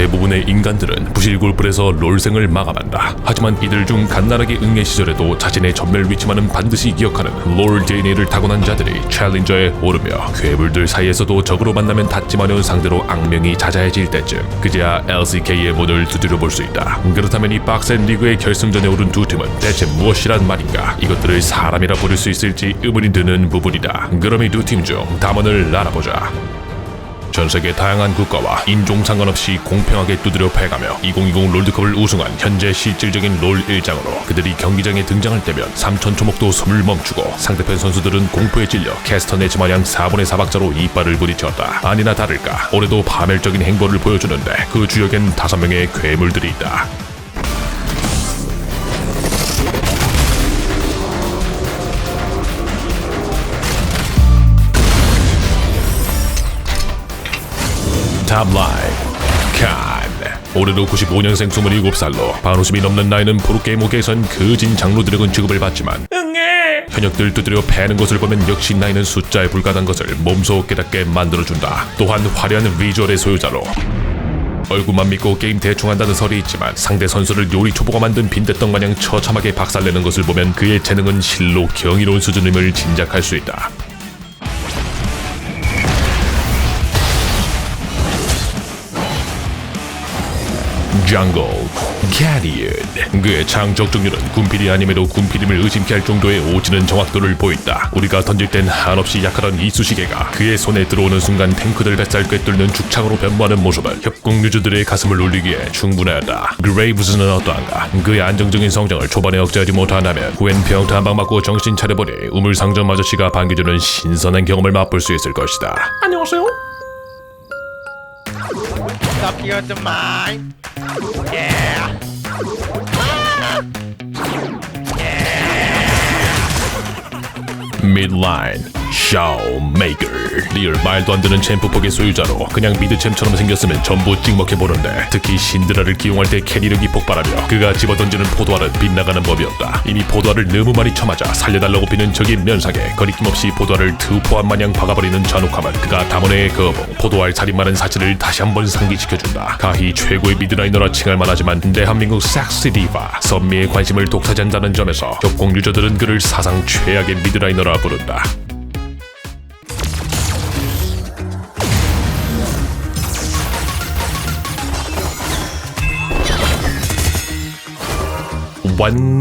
대부분의 인간들은 부실 골프에서 롤생을 마감한다. 하지만 이들 중 갓나라기 응애 시절에도 자신의 전멸 위치만은 반드시 기억하는 롤 DNA를 타고난 자들이 챌린저에 오르며 괴물들 사이에서도 적으로 만나면 닿지 마려운 상대로 악명이 잦아해질 때쯤 그제야 LCK의 문을 두드려 볼 수 있다. 그렇다면 이 빡센 리그의 결승전에 오른 두 팀은 대체 무엇이란 말인가? 이것들을 사람이라 부를 수 있을지 의문이 드는 부분이다. 그럼 이 두 팀 중 담원을 알아보자. 전 세계 다양한 국가와 인종 상관없이 공평하게 두드려 패가며 2020 롤드컵을 우승한 현재 실질적인 롤 일장으로 그들이 경기장에 등장할 때면 삼천 초목도 숨을 멈추고 상대편 선수들은 공포에 찔려 캐스터 네츠 마냥 4분의 4박자로 이빨을 부딪혔다. 아니나 다를까 올해도 파멸적인 행보를 보여주는데 그 주역엔 다섯 명의 괴물들이 있다. 탑라인 칸 올해도 95년생 27살로 반오심이 넘는 나이는 프로게이머계에선 거진 장로 드래곤 취급을 받지만 응애! 현역들 두드려 패는 것을 보면 역시 나이는 숫자에 불과한 것을 몸소 깨닫게 만들어준다. 또한 화려한 비주얼의 소유자로 얼굴만 믿고 게임 대충 한다는 설이 있지만 상대 선수를 요리 초보가 만든 빈대떡 마냥 처참하게 박살내는 것을 보면 그의 재능은 실로 경이로운 수준임을 짐작할 수 있다 장글 캐리언 그의 창적 종류는 군필이 아님에도 군필임을 의심케 할 정도의 오지는 정확도를 보인다. 우리가 던질 땐 한없이 약하던 이쑤시개가 그의 손에 들어오는 순간 탱크들 뱃살 꿰뚫는 죽창으로 변모하는 모습은 협공 유저들의 가슴을 울리기에 충분하다. 그레이브스는 어떠한가? 그의 안정적인 성장을 초반에 억제하지 못한다면 후엔 병타 한방 맞고 정신 차려보니 우물상점 아저씨가 반겨주는 신선한 경험을 맛볼 수 있을 것이다. 안녕하세요. Stop you to mine. Yeah. Midline Shawmaker. 리얼 말도 안 되는 챔프폭의 소유자로 그냥 미드챔처럼 생겼으면 전부 찍먹해 보는데 특히 신드라를 기용할 때 캐리력이 폭발하며 그가 집어던지는 포도알은 빗나가는 법이었다. 이미 포도알을 너무 많이 쳐맞아 살려달라고 비는 적인 면상에 거리낌 없이 포도알을 투포한 마냥 박아버리는 잔혹함은 그가 담원의 거봉 포도알 살인마는 사실을 다시 한번 상기시켜준다. 가히 최고의 미드라이너라 칭할 만하지만 대한민국 섹시 디바 선미의 관심을 독차지한다는 점에서 협공 유저들은 그를 사상 최악의 미드라이너라 부른다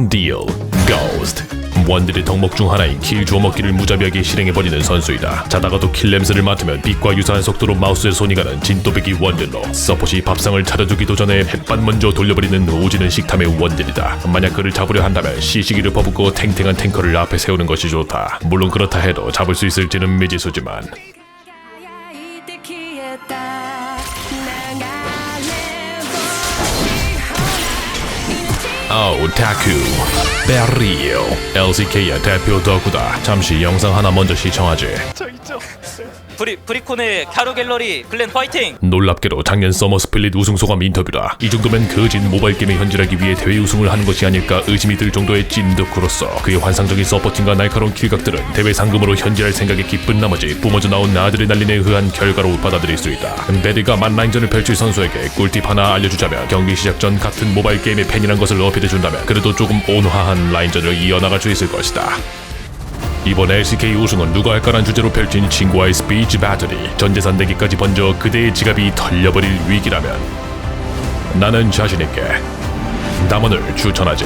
Deal Ghost. 원딜의 덕목 중 하나인 킬 주워 먹기를 무자비하게 실행해버리는 선수이다. 자다가도 킬 냄새를 맡으면 빛과 유사한 속도로 마우스에 손이 가는 진또배기 원딜로 서폿이 밥상을 차려주기도 전에 햇반 먼저 돌려버리는 오지는 식탐의 원딜이다. 만약 그를 잡으려 한다면 시시기를 퍼붓고 탱탱한 탱커를 앞에 세우는 것이 좋다. 물론 그렇다 해도 잡을 수 있을지는 미지수지만 다큐 베리오 LCK의 대표 덕후다 잠시 영상 하나 먼저 시청하지. 브리, 브리콘의 갸루 갤러리 글렌 화이팅! 놀랍게도 작년 서머 스플릿 우승 소감 인터뷰다. 이 정도면 거진 모바일 게임에 현질하기 위해 대회 우승을 하는 것이 아닐까 의심이 들 정도의 찐 덕후로서 그의 환상적인 서포팅과 날카로운 킬각들은 대회 상금으로 현질할 생각에 기쁜 나머지 뿜어져 나온 아드레날린에 의한 결과로 받아들일 수 있다. 베리가 만라인전을 펼칠 선수에게 꿀팁 하나 알려주자면 경기 시작 전 같은 모바일 게임의 팬이란 것을 어필해준다면 그래도 조금 온화한 라인전을 이어나갈 수 있을 것이다. 이번 LCK 우승은 누가 할까란 주제로 펼친 친구와의 스피치 배틀이 전재산 내기까지 번져 그대의 지갑이 털려버릴 위기라면 나는 자신있게 담원을 추천하지.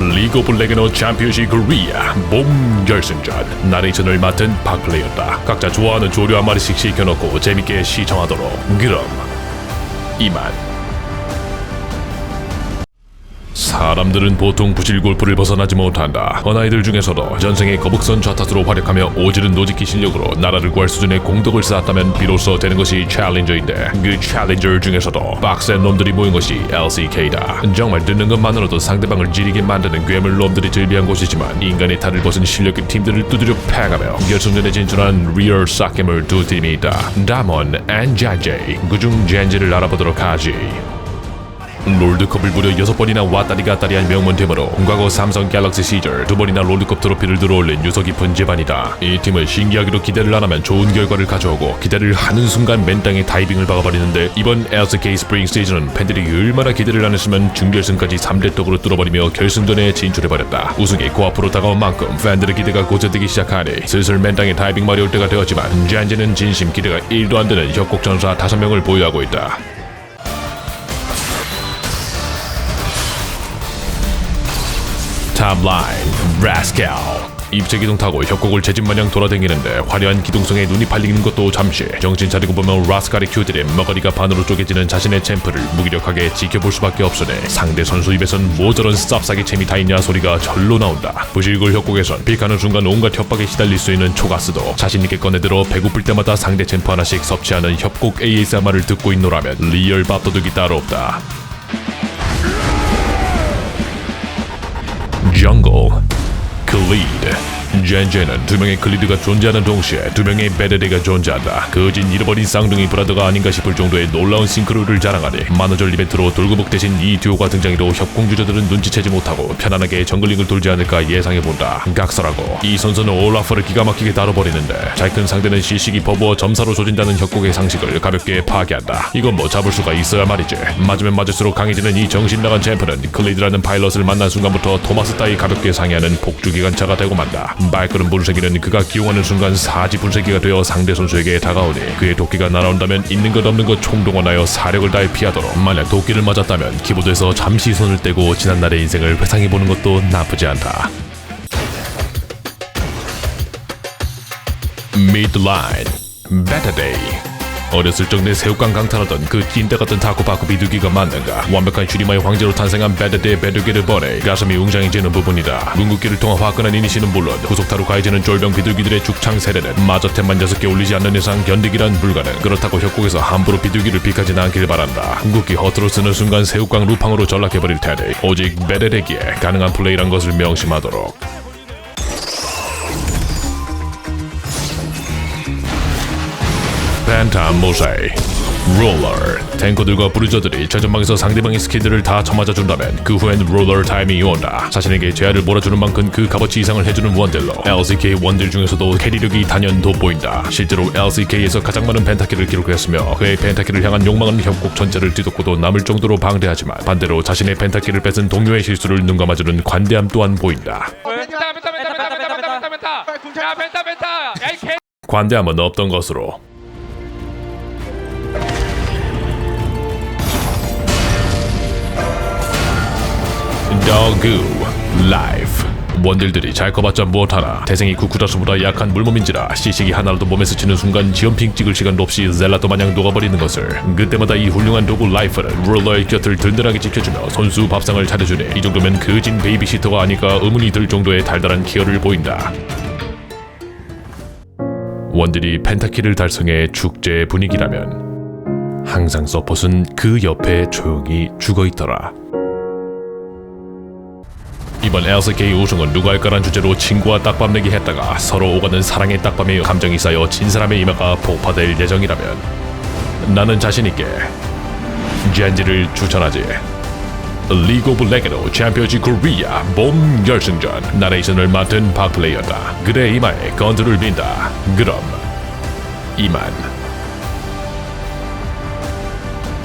리그 오브 레게노 챔피언십 코리아 봄 결승전. 나레이션을 맡은 박플레이였다. 각자 좋아하는 조류 한 마리씩 시켜놓고 재밌게 시청하도록. 그럼 이만 사람들은 보통 부실 골프를 벗어나지 못한다. 어나이들 중에서도 전생의 거북선 좌타수로 활약하며 오지른 노지키 실력으로 나라를 구할 수준의 공덕을 쌓았다면 비로소 되는 것이 챌린저인데 그 챌린저 중에서도 빡센 놈들이 모인 것이 LCK다. 정말 듣는 것만으로도 상대방을 지리게 만드는 괴물 놈들이 즐비한 곳이지만 인간의 탈을 벗은 실력의 팀들을 두드려 패가며 결승전에 진출한 리얼 싹겜을 두 팀이 있다. 다몬 앤 잔제 그중 잔제를 알아보도록 하지. 롤드컵을 무려 6번이나 왔다리 갔다리 한 명문팀으로 과거 삼성 갤럭시 시절 두 번이나 롤드컵 트로피를 들어올린 유서 깊은 집안이다. 이 팀은 신기하기로 기대를 안 하면 좋은 결과를 가져오고 기대를 하는 순간 맨 땅에 다이빙을 박아버리는데 이번 LCK 스프링 시즌은 팬들이 얼마나 기대를 안 했으면 준결승까지 3대 떡으로 뚫어버리며 결승전에 진출해버렸다. 우승이 코앞으로 다가온 만큼 팬들의 기대가 고조되기 시작하니 슬슬 맨 땅에 다이빙 말이 올 때가 되었지만 젠지는 진심 기대가 1도 안 되는 협곡 전사 5명을 보유하고 있다. 탑라인 라스켈 입체 기둥 타고 협곡을 제집마냥 돌아다니는데 화려한 기둥성에 눈이 팔리는 것도 잠시. 정신 차리고 보면 라스칼의 큐들이 머가리가 반으로 쪼개지는 자신의 챔프를 무기력하게 지켜볼 수밖에 없으니 상대 선수 입에선 뭐 저런 쌉싸게 재미 다 있냐 소리가 절로 나온다. 부실골 협곡에선 픽하는 순간 온갖 협박에 시달릴 수 있는 초가스도 자신있게 꺼내들어 배고플 때마다 상대 챔프 하나씩 섭취하는 협곡 ASMR을 듣고 있노라면 리얼 밥도둑이 따로 없다 Jungle, Khalid. 젠제는 두 명의 클리드가 존재하는 동시에 두 명의 베데데가 존재한다. 거진 잃어버린 쌍둥이 브라더가 아닌가 싶을 정도의 놀라운 싱크로를 자랑하니 만우절 이벤트로 돌고복 대신 이 듀오가 등장해도 협공 유저들은 눈치채지 못하고 편안하게 정글링을 돌지 않을까 예상해본다. 각설하고 이 선수는 올라프를 기가 막히게 다뤄버리는데 잘 큰 상대는 시식이 버부어 점사로 조진다는 협곡의 상식을 가볍게 파괴한다. 이건 뭐 잡을 수가 있어야 말이지. 맞으면 맞을수록 강해지는 이 정신 나간 챔프는 클리드라는 파일럿을 만난 순간부터 토마스 따위 가볍게 상해하는 폭주기관차가 되고 만다. 말끓은 분쇄기는 그가 기용하는 순간 사지 분쇄기가 되어 상대 선수에게 다가오니 그의 도끼가 날아온다면 있는 것 없는 것 총동원하여 사력을 다해 피하도록. 만약 도끼를 맞았다면 키보드에서 잠시 손을 떼고 지난날의 인생을 회상해보는 것도 나쁘지 않다. Midline. Better 어렸을 적 내 새우깡 강탈하던 그 찐따 같은 타코파코 비둘기가 맞는가? 완벽한 슈리마의 황제로 탄생한 베드데의 베드기를 보내 가슴이 웅장해지는 부분이다. 궁극기를 통한 화끈한 이니시는 물론 후속타로 가해지는 쫄병 비둘기들의 죽창 세례는 마저 템만 6개 올리지 않는 이상 견디기란 불가능. 그렇다고 협곡에서 함부로 비둘기를 픽하진 않길 바란다. 궁극기 허투루 쓰는 순간 새우깡 루팡으로 전락해버릴 테니 오직 베드데기에 가능한 플레이란 것을 명심하도록 팬텀 모사이 롤러. 탱커들과 브루저들이 저전방에서 상대방의 스킬들을 다 쳐맞아 준다면 그 후엔 롤러 타이밍이 온다. 자신에게 재화를 몰아주는 만큼 그 값어치 이상을 해주는 원딜로 LCK 원딜 중에서도 캐리력이 단연 돋보인다. 실제로 LCK에서 가장 많은 펜타키를 기록했으며 그의 펜타키를 향한 욕망은 협곡 전체를 뒤덮고도 남을 정도로 방대하지만 반대로 자신의 펜타키를 뺏은 동료의 실수를 눈감아주는 관대함 또한 보인다. 관대함은 없던 것으로 더그 라이프. 원딜들이 잘 커봤자 무엇하나. 태생이 쿠쿠다스보다 약한 물몸인지라 시식이 하나라도 몸에 스치는 순간 지연핑 찍을 시간도 없이 젤라또 마냥 녹아버리는 것을 그때마다 이 훌륭한 도구 라이프는 롤러의 곁을 든든하게 지켜주며 선수 밥상을 차려주니 이 정도면 그진 베이비시터가 아닐까 의문이 들 정도의 달달한 케어를 보인다. 원딜이 펜타키를 달성해 축제 분위기라면 항상 서폿은 그 옆에 조용히 죽어있더라. 이번 LCK 우승은 누가 할까란 주제로 친구와 딱밤 내기 했다가 서로 오가는 사랑의 딱밤에 감정이 쌓여 진 사람의 이마가 폭파될 예정이라면 나는 자신있게 젠지를 추천하지. 리그 오브 레게노 챔피언십 코리아 봄 결승전. 나레이션을 맡은 박플레이어다 그대 이마에 건투를 빈다. 그럼 이만